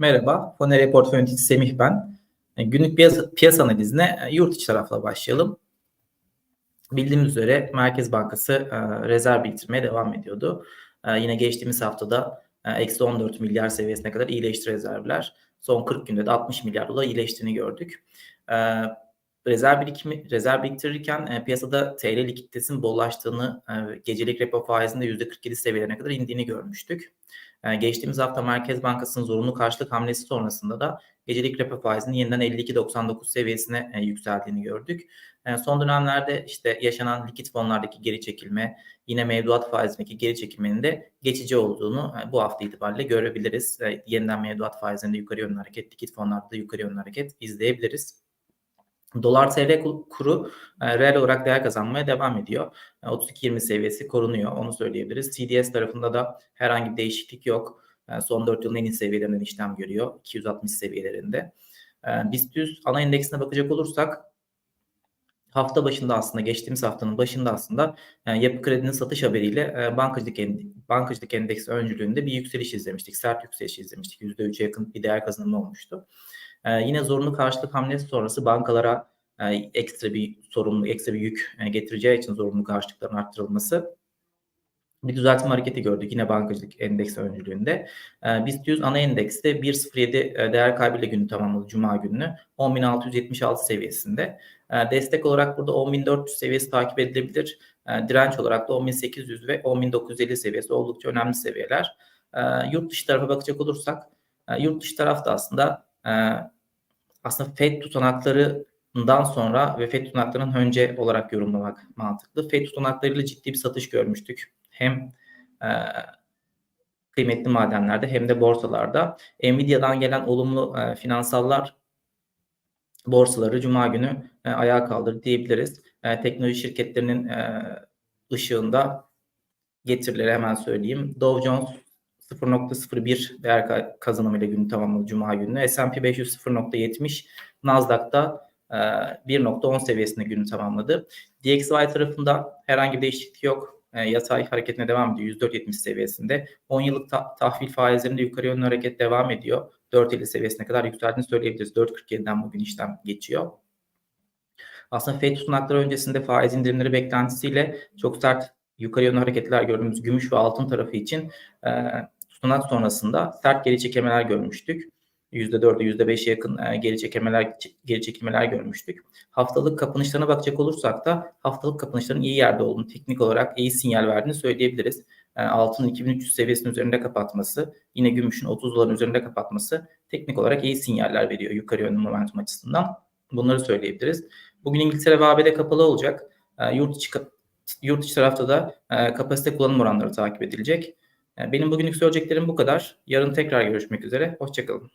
Merhaba, Fonere Portföy Yöneticisi Semih ben. E, Günlük piyasa, analizine e, yurt içi tarafla başlayalım. Bildiğimiz üzere Merkez Bankası e, rezerv biriktirmeye devam ediyordu. Yine geçtiğimiz haftada eksi 14 milyar seviyesine kadar iyileşti rezervler. Son 40 günde de 60 milyar dolar iyileştiğini gördük. E, rezerv birikimi rezerv biriktirirken piyasada TL likiditesinin bollaştığını, gecelik repo faizinde %47 seviyelerine kadar indiğini görmüştük. Geçtiğimiz hafta Merkez Bankası'nın zorunlu karşılık hamlesi sonrasında da gecelik repo faizinin yeniden 52.99 seviyesine e, yükseldiğini gördük. E, son dönemlerde işte yaşanan likit fonlardaki geri çekilme, yine mevduat faizindeki geri çekilmenin de geçici olduğunu e, bu hafta itibariyle görebiliriz. Yeniden mevduat faizinde yukarı yönlü hareket, likit fonlarda da yukarı yönlü hareket izleyebiliriz. Dolar TL kuru e, reel olarak değer kazanmaya devam ediyor. E, 32.20 seviyesi korunuyor onu söyleyebiliriz. CDS tarafında da herhangi bir değişiklik yok. E, son 4 yılın en iyi seviyelerinden işlem görüyor. 260 seviyelerinde. E, BIST 100 ana endeksine bakacak olursak hafta başında aslında geçtiğimiz haftanın başında aslında e, yapı kredinin satış haberiyle e, bankacılık, ende, bankacılık endeksi öncülüğünde bir yükseliş izlemiştik. Sert yükseliş izlemiştik. %3'e yakın bir değer kazanımı olmuştu. E, yine zorunlu karşılık hamlesi sonrası bankalara e, ekstra bir sorumluluk, ekstra bir yük e, getireceği için zorunlu karşılıkların arttırılması bir düzeltme hareketi gördük yine bankacılık endeksi öncülüğünde. E, BIST 100 ana endekste 1.07 e, değer kaybıyla günü tamamladı Cuma gününü. 10.676 seviyesinde. E, destek olarak burada 10.400 seviyesi takip edilebilir. E, direnç olarak da 10.800 ve 10.950 seviyesi oldukça önemli seviyeler. E, yurt dışı tarafa bakacak olursak e, yurt dışı tarafta aslında e, aslında FED tutanaklarından sonra ve FED tutanaklarının önce olarak yorumlamak mantıklı. FED tutanaklarıyla ciddi bir satış görmüştük. Hem e, kıymetli madenlerde hem de borsalarda. Nvidia'dan gelen olumlu e, finansallar borsaları Cuma günü e, ayağa kaldırdı diyebiliriz. E, teknoloji şirketlerinin e, ışığında getirileri hemen söyleyeyim. Dow Jones 0.01 değer kazanımıyla günü tamamladı Cuma günü. S&P 500 0.70, Nasdaq'ta 1.10 seviyesinde günü tamamladı. DXY tarafında herhangi bir değişiklik yok. E, yatay hareketine devam ediyor. 104.70 seviyesinde. 10 yıllık ta- tahvil faizlerinde yukarı yönlü hareket devam ediyor. 4.50 seviyesine kadar yükseldiğini söyleyebiliriz. 4.47'den bugün işlem geçiyor. Aslında FED tutanakları öncesinde faiz indirimleri beklentisiyle çok sert yukarı yönlü hareketler gördüğümüz gümüş ve altın tarafı için e, tutanak sonrasında sert geri çekemeler görmüştük. %4'e %5'e yakın e, geri çekilmeler geri çekilmeler görmüştük. Haftalık kapanışlarına bakacak olursak da haftalık kapanışların iyi yerde olduğunu, teknik olarak iyi sinyal verdiğini söyleyebiliriz. E, altının 2300 seviyesinin üzerinde kapatması, yine gümüşün 30 doların üzerinde kapatması teknik olarak iyi sinyaller veriyor yukarı yönlü momentum açısından. Bunları söyleyebiliriz. Bugün İngiltere ve ABD kapalı olacak. E, yurt içi yurt içi tarafta da kapasite kullanım oranları takip edilecek. Benim bugünlük söyleyeceklerim bu kadar. Yarın tekrar görüşmek üzere. Hoşçakalın.